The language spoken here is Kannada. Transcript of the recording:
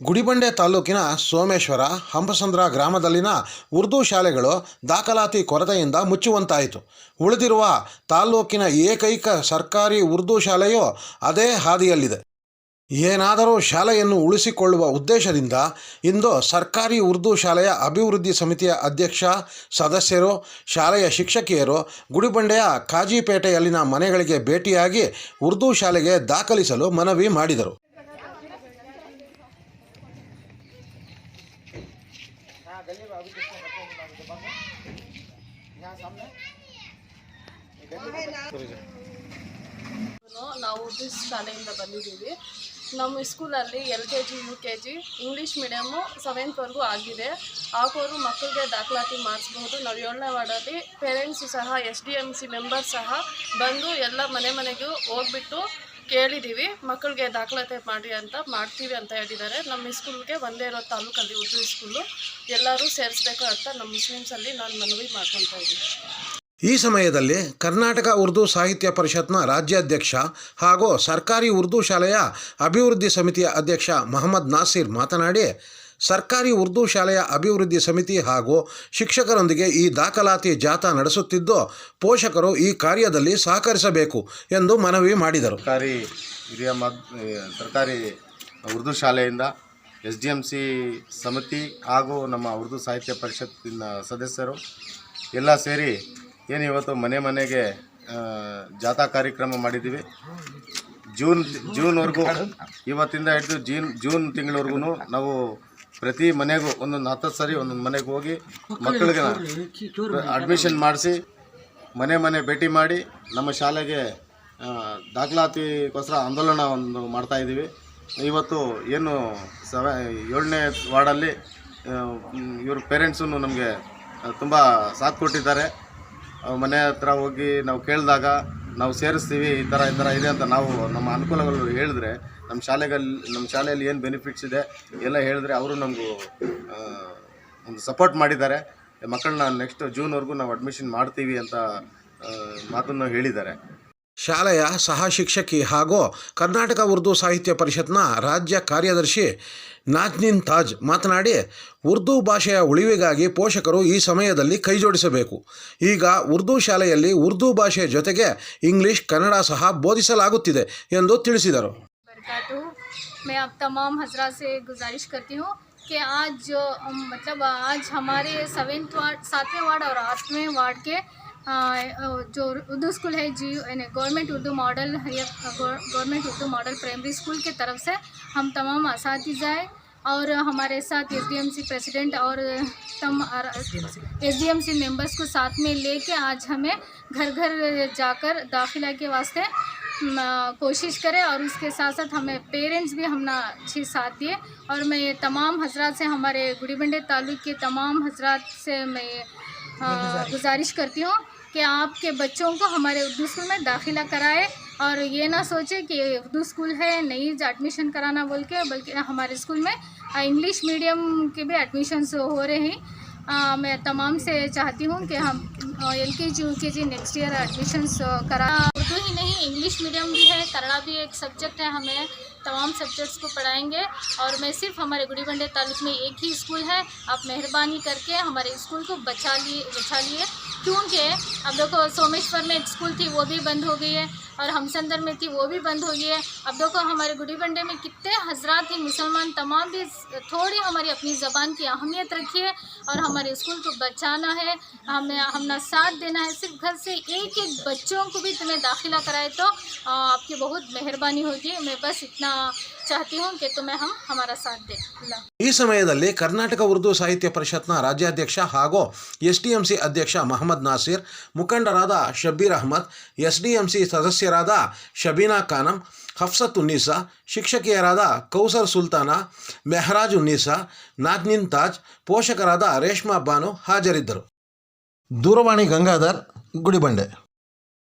ಗುಡಿಬಂಡೆ ತಾಲೂಕಿನ ಸೋಮೇಶ್ವರ, ಹಂಪಸಂದ್ರ ಗ್ರಾಮದಲ್ಲಿನ ಉರ್ದು ಶಾಲೆಗಳು ದಾಖಲಾತಿ ಕೊರತೆಯಿಂದ ಮುಚ್ಚುವಂತಾಯಿತು. ಉಳಿದಿರುವ ತಾಲೂಕಿನ ಏಕೈಕ ಸರ್ಕಾರಿ ಉರ್ದು ಶಾಲೆಯು ಅದೇ ಹಾದಿಯಲ್ಲಿದೆ. ಏನಾದರೂ ಶಾಲೆಯನ್ನು ಉಳಿಸಿಕೊಳ್ಳುವ ಉದ್ದೇಶದಿಂದ ಇಂದು ಸರ್ಕಾರಿ ಉರ್ದು ಶಾಲೆಯ ಅಭಿವೃದ್ಧಿ ಸಮಿತಿಯ ಅಧ್ಯಕ್ಷ, ಸದಸ್ಯರು, ಶಾಲೆಯ ಶಿಕ್ಷಕಿಯರು ಗುಡಿಬಂಡೆಯ ಕಾಜಿಪೇಟೆಯಲ್ಲಿನ ಮನೆಗಳಿಗೆ ಭೇಟಿಯಾಗಿ ಉರ್ದು ಶಾಲೆಗೆ ದಾಖಲಿಸಲು ಮನವಿ ಮಾಡಿದರು. ನಾವು ಉರ್ದು ಶಾಲೆಯಿಂದ ಬಂದಿದ್ದೀವಿ. ನಮ್ಮ ಸ್ಕೂಲಲ್ಲಿ L K G U K G English medium ಸೆವೆಂತ್ವರೆಗೂ ಆಗಿದೆ. ಹಾಕೋರು ಮಕ್ಕಳಿಗೆ ದಾಖಲಾತಿ ಮಾಡಿಸ್ಬೋದು. ನಾವು ಏಳನೇ ವಾರ್ಡಲ್ಲಿ ಪೇರೆಂಟ್ಸು ಸಹ S D M C members ಸಹ ಬಂದು ಎಲ್ಲ ಮನೆ ಮನೆಗೂ ಹೋಗ್ಬಿಟ್ಟು ಕೇಳಿದ್ದೀವಿ ಮಕ್ಕಳಿಗೆ ದಾಖಲಾತಿ ಮಾಡಿ ಅಂತ ಮಾಡ್ತೀವಿ ಅಂತ ಹೇಳಿದ್ದಾರೆ. ನಮ್ಮ ಸ್ಕೂಲ್ಗೆ ಒಂದೇ ಇರೋ ತಾಲೂಕಲ್ಲಿ ಉರ್ದು ಸ್ಕೂಲು ಎಲ್ಲರೂ ಸೇರಿಸ್ಬೇಕು ಅಂತ ನಮ್ಮ ಮುಸ್ಲಿಮ್ಸಲ್ಲಿ ನಾನು ಮನವಿ ಮಾಡ್ಕೊತಾ ಇದ್ದೀನಿ. ಈ ಸಮಯದಲ್ಲಿ ಕರ್ನಾಟಕ ಉರ್ದು ಸಾಹಿತ್ಯ ಪರಿಷತ್ನ ರಾಜ್ಯಾಧ್ಯಕ್ಷ ಹಾಗೂ ಸರ್ಕಾರಿ ಉರ್ದು ಶಾಲೆಯ ಅಭಿವೃದ್ಧಿ ಸಮಿತಿಯ ಅಧ್ಯಕ್ಷ ಮೊಹಮ್ಮದ್ ನಾಸೀರ್ ಮಾತನಾಡಿ ಸರ್ಕಾರಿ ಉರ್ದು ಶಾಲೆಯ ಅಭಿವೃದ್ಧಿ ಸಮಿತಿ ಹಾಗೂ ಶಿಕ್ಷಕರೊಂದಿಗೆ ಈ ದಾಖಲಾತಿ ಜಾಥಾ ನಡೆಸುತ್ತಿದ್ದು, ಪೋಷಕರು ಈ ಕಾರ್ಯದಲ್ಲಿ ಸಹಕರಿಸಬೇಕು ಎಂದು ಮನವಿ ಮಾಡಿದರು. ಸರ್ಕಾರಿ ಹಿರಿಯ ಸರ್ಕಾರಿ ಉರ್ದು ಶಾಲೆಯಿಂದ ಎಸ್ ಡಿ ಎಂ ಸಿ ಸಮಿತಿ ಹಾಗೂ ನಮ್ಮ ಉರ್ದು ಸಾಹಿತ್ಯ ಪರಿಷತ್ತಿನ ಸದಸ್ಯರು ಎಲ್ಲ ಸೇರಿ ಏನು ಇವತ್ತು ಮನೆ ಮನೆಗೆ ಜಾಥಾ ಕಾರ್ಯಕ್ರಮ ಮಾಡಿದ್ದೀವಿ. ಜೂನ್, ಜೂನ್ವರೆಗೂ, ಇವತ್ತಿಂದ ಹಿಡಿದು ಜೀನ್, ಜೂನ್ ತಿಂಗಳವರೆಗೂ ನಾವು ಪ್ರತಿ ಮನೆಗೂ ಒಂದೊಂದು ಹತ್ತು ಸರಿ ಒಂದೊಂದು ಮನೆಗೆ ಹೋಗಿ ಮಕ್ಕಳಿಗೆ ಅಡ್ಮಿಷನ್ ಮಾಡಿಸಿ ಮನೆ ಮನೆ ಭೇಟಿ ಮಾಡಿ ನಮ್ಮ ಶಾಲೆಗೆ ದಾಖಲಾತಿಗೋಸ್ಕರ ಆಂದೋಲನ ಒಂದು ಮಾಡ್ತಾ ಇದ್ದೀವಿ. ಇವತ್ತು ಏನು ಸೆವೆ ಏಳನೇ ವಾರ್ಡಲ್ಲಿ ಇವ್ರ ಪೇರೆಂಟ್ಸೂ ನಮಗೆ ತುಂಬ ಸಾಥ್ ಕೊಟ್ಟಿದ್ದಾರೆ. ಮನೆ ಹತ್ರ ಹೋಗಿ ನಾವು ಕೇಳಿದಾಗ ನಾವು ಸೇರಿಸ್ತೀವಿ, ಈ ಥರ ಈ ಥರ ಇದೆ ಅಂತ ನಾವು ನಮ್ಮ ಅನುಕೂಲಗಳು ಹೇಳಿದ್ರೆ, ನಮ್ಮ ಶಾಲೆಗಳಲ್ಲಿ ನಮ್ಮ ಶಾಲೆಯಲ್ಲಿ ಏನು ಬೆನಿಫಿಟ್ಸ್ ಇದೆ ಎಲ್ಲ ಹೇಳಿದ್ರೆ ಅವರು ನಮಗೂ ಒಂದು ಸಪೋರ್ಟ್ ಮಾಡಿದ್ದಾರೆ. ಮಕ್ಕಳನ್ನ ನೆಕ್ಸ್ಟ್ ಜೂನ್ವರೆಗೂ ನಾವು ಅಡ್ಮಿಷನ್ ಮಾಡ್ತೀವಿ ಅಂತ ಮಾತನ್ನು ಹೇಳಿದ್ದಾರೆ. ಶಾಲೆಯ ಸಹ ಶಿಕ್ಷಕಿ ಹಾಗೂ ಕರ್ನಾಟಕ ಉರ್ದು ಸಾಹಿತ್ಯ ಪರಿಷತ್ನ ರಾಜ್ಯ ಕಾರ್ಯದರ್ಶಿ ನಾಜ್ನಿನ್ ತಾಜ್ ಮಾತನಾಡಿ ಉರ್ದು ಭಾಷೆಯ ಉಳಿವಿಗಾಗಿ ಪೋಷಕರು ಈ ಸಮಯದಲ್ಲಿ ಕೈಜೋಡಿಸಬೇಕು ಈಗ ಉರ್ದು ಶಾಲೆಯಲ್ಲಿ ಉರ್ದು ಭಾಷೆಯ ಜೊತೆಗೆ ಇಂಗ್ಲಿಷ್ ಕನ್ನಡ ಸಹ ಬೋಧಿಸಲಾಗುತ್ತಿದೆ ಎಂದು ತಿಳಿಸಿದರು बरकातहू मैं अब तमाम हजरा से गुजारिश करती हूँ कि आज जो अम, मतलब आज हमारे सेवेंथ वार्ड सातवें वार्ड और आठवें वार्ड के आ, जो उर्दू स्कूल है जी यानी गवर्नमेंट उर्दू मॉडल या government Urdu model primary school के तरफ़ से हम तमाम इस और हमारे साथ S D M C president और तम S D M C members को साथ में लेके आज हमें घर घर जाकर दाखिला के वास्ते कोशिश करें और उसके साथ साथ हमें पेरेंट्स भी हमने अच्छे साथ दिए। और मैं ये तमाम हजरात से हमारे गुड़ीबंडे तालुक के तमाम हजरात से मैं गुजारिश करती हूँ कि आपके बच्चों को हमारे उर्दू स्कूल में दाखिला कराए और ये ना सोचे कि उर्दू स्कूल है नहीं एडमिशन कराना बोल के बल्कि हमारे स्कूल में इंग्लिश मीडियम के भी एडमिशन्स हो रहे हैं। आ, मैं तमाम से चाहती हूँ कि हम एल के जी यू के जी नेक्स्ट ईयर एडमिशन्स करा। उर्दू ही नहीं इंग्लिश मीडियम भी है कन्नड़ा भी एक सब्जेक्ट है हमें। तमाम सब्जेक्ट्स को पढ़ाएँगे और मैं सिर्फ़ हमारे गुड़ी बंडे तालुक में एक ही स्कूल है। आप मेहरबानी करके हमारे स्कूल को बचा लिए बचा लिए। क्योंकि अब देखो, सोमेश्वर में एक स्कूल थी, वो भी बंद हो गई है और हमसंदर में थी, वो भी बंद हो गई है। अब देखो, हमारे गुड़ी बंडे में कितने हजरात हैं, मुसलमान तमाम भी थोड़ी हमारी अपनी ज़बान की अहमियत रखी है और हमारे स्कूल को बचाना है। हमें, हमने साथ देना है, सिर्फ़ घर से एक एक बच्चों को भी तुम्हें दाखिला कराए तो आपकी बहुत मेहरबानी होगी। मैं बस इतना ಈ ಸಮಯದಲ್ಲಿ ಕರ್ನಾಟಕ ಉರ್ದು ಸಾಹಿತ್ಯ ಪರಿಷತ್ನ ರಾಜ್ಯಾಧ್ಯಕ್ಷ ಹಾಗೂ ಎಸ್ ಡಿ ಎಂ ಸಿ ಅಧ್ಯಕ್ಷ ಮಹಮ್ಮದ್ ನಾಸೀರ್, ಮುಖಂಡರಾದ Shabbir Ahmed S D C ಸದಸ್ಯರಾದ ಶಬೀನಾ ಖಾನಂ ಹಫ್ಸತ್ ಉನ್ನೀಸಾ ಶಿಕ್ಷಕಿಯರಾದ ಕೌಸರ್ ಸುಲ್ತಾನ ಮೆಹರಾಜ್ ಉನ್ನೀಸಾ ನಾಜ್ನಿನ್ ತಾಜ್, ಪೋಷಕರಾದ ರೇಷ್ಮಾ ಬಾನು ಹಾಜರಿದ್ದರು. ದೂರವಾಣಿ ಗಂಗಾಧರ್, ಗುಡಿಬಂಡೆ.